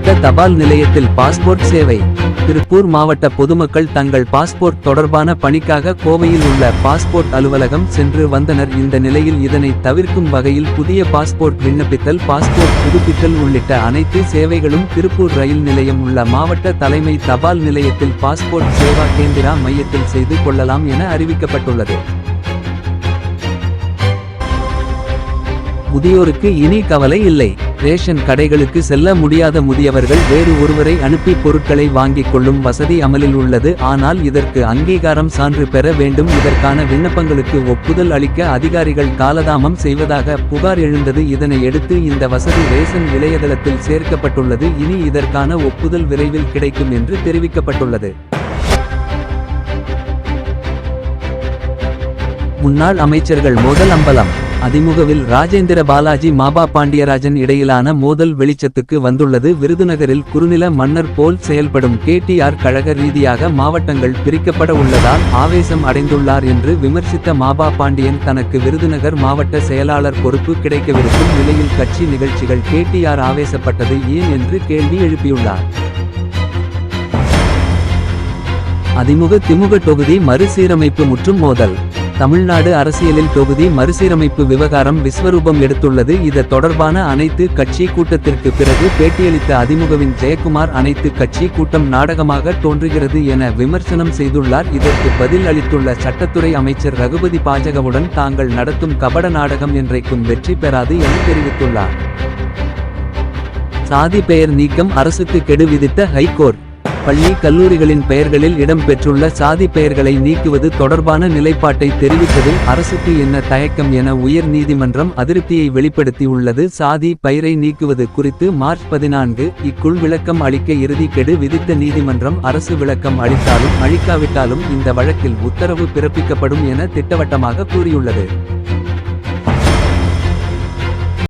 தபால் நிலையத்தில் பாஸ்போர்ட் சேவை. திருப்பூர் மாவட்ட பொதுமக்கள் தங்கள் பாஸ்போர்ட் தொடர்பான பணிக்காக கோவையில் உள்ள பாஸ்போர்ட் அலுவலகம் சென்று வந்தனர். இந்த நிலையில் இதனை தவிர்க்கும் வகையில் புதிய பாஸ்போர்ட் விண்ணப்பித்தல் பாஸ்போர்ட் புதுப்பித்தல் உள்ளிட்ட அனைத்து சேவைகளும் திருப்பூர் ரயில் நிலையம் உள்ள மாவட்ட தலைமை தபால் நிலையத்தில் பாஸ்போர்ட் சேவா கேந்திரா மையத்தில் செய்து கொள்ளலாம் என அறிவிக்கப்பட்டுள்ளது. முதியோருக்கு இனி கவலை இல்லை. ரேஷன் கடைகளுக்கு செல்ல முடியாத முதியவர்கள் வேறு ஒருவரை அனுப்பி பொருட்களை வாங்கிக் கொள்ளும் வசதி அமலில் உள்ளது. ஆனால் இதற்கு அங்கீகாரம் சான்று பெற வேண்டும். இதற்கான விண்ணப்பங்களுக்கு ஒப்புதல் அளிக்க அதிகாரிகள் காலதாமம் செய்வதாக புகார் எழுந்தது. இதனையடுத்து இந்த வசதி ரேஷன் இணையதளத்தில் சேர்க்கப்பட்டுள்ளது. இனி இதற்கான ஒப்புதல் விரைவில் கிடைக்கும் என்று தெரிவிக்கப்பட்டுள்ளது. முன்னாள் அமைச்சர்கள் மோதல் அம்பலம் அதிமுகவில் ராஜேந்திர பாலாஜி மாபா பாண்டியராஜன் இடையிலான மோதல் வெளிச்சத்துக்கு வந்துள்ளது. விருதுநகரில் குறுநில மன்னர் போல் செயல்படும் கேடிஆர் கழக ரீதியாக மாவட்டங்கள் பிரிக்கப்பட உள்ளதால் ஆவேசம் அடைந்துள்ளார் என்று விமர்சித்த மாபா பாண்டியன் தனக்கு விருதுநகர் மாவட்ட செயலாளர் பொறுப்பு கிடைக்கவிருக்கும் நிலையில் கட்சி நிகழ்ச்சிகள் கேடிஆர் ஆவேசப்பட்டது ஏன் என்று கேள்வி எழுப்பியுள்ளார். அதிமுக திமுக தொகுதி மறுசீரமைப்பு முற்றும் மோதல் தமிழ்நாடு அரசியலில் தொகுதி மறுசீரமைப்பு விவகாரம் விஸ்வரூபம் எடுத்துள்ளது. இது தொடர்பான அனைத்து கட்சி கூட்டத்திற்கு பிறகு பேட்டியளித்த அதிமுகவின் ஜெயக்குமார் அனைத்து கட்சி கூட்டம் நாடகமாக தோன்றுகிறது என விமர்சனம் செய்துள்ளார். இதற்கு பதில் அளித்துள்ள சட்டத்துறை அமைச்சர் ரகுபதி பாஜகவுடன் தாங்கள் நடத்தும் கபட நாடகம் என்றைக்கும் வெற்றி பெறாது என தெரிவித்துள்ளார். சாதி பெயர் நீக்கம் அரசுக்கு கெடு விதித்த ஹைகோர்ட். பள்ளி கல்லூரிகளின் பெயர்களில் இடம்பெற்றுள்ள சாதி பெயர்களை நீக்குவது தொடர்பான நிலைப்பாட்டை தெரிவித்ததில் அரசுக்கு என்ன தயக்கம் என உயர் நீதிமன்றம் அதிருப்தியை வெளிப்படுத்தியுள்ளது. சாதி பெயரை நீக்குவது குறித்து மார்ச் பதினான்கு இக்குள் விளக்கம் அளிக்க இறுதிக்கெடு விதித்த நீதிமன்றம் அரசு விளக்கம் அளித்தாலும் அளிக்காவிட்டாலும் இந்த வழக்கில் உத்தரவு பிறப்பிக்கப்படும் என திட்டவட்டமாக கூறியுள்ளது.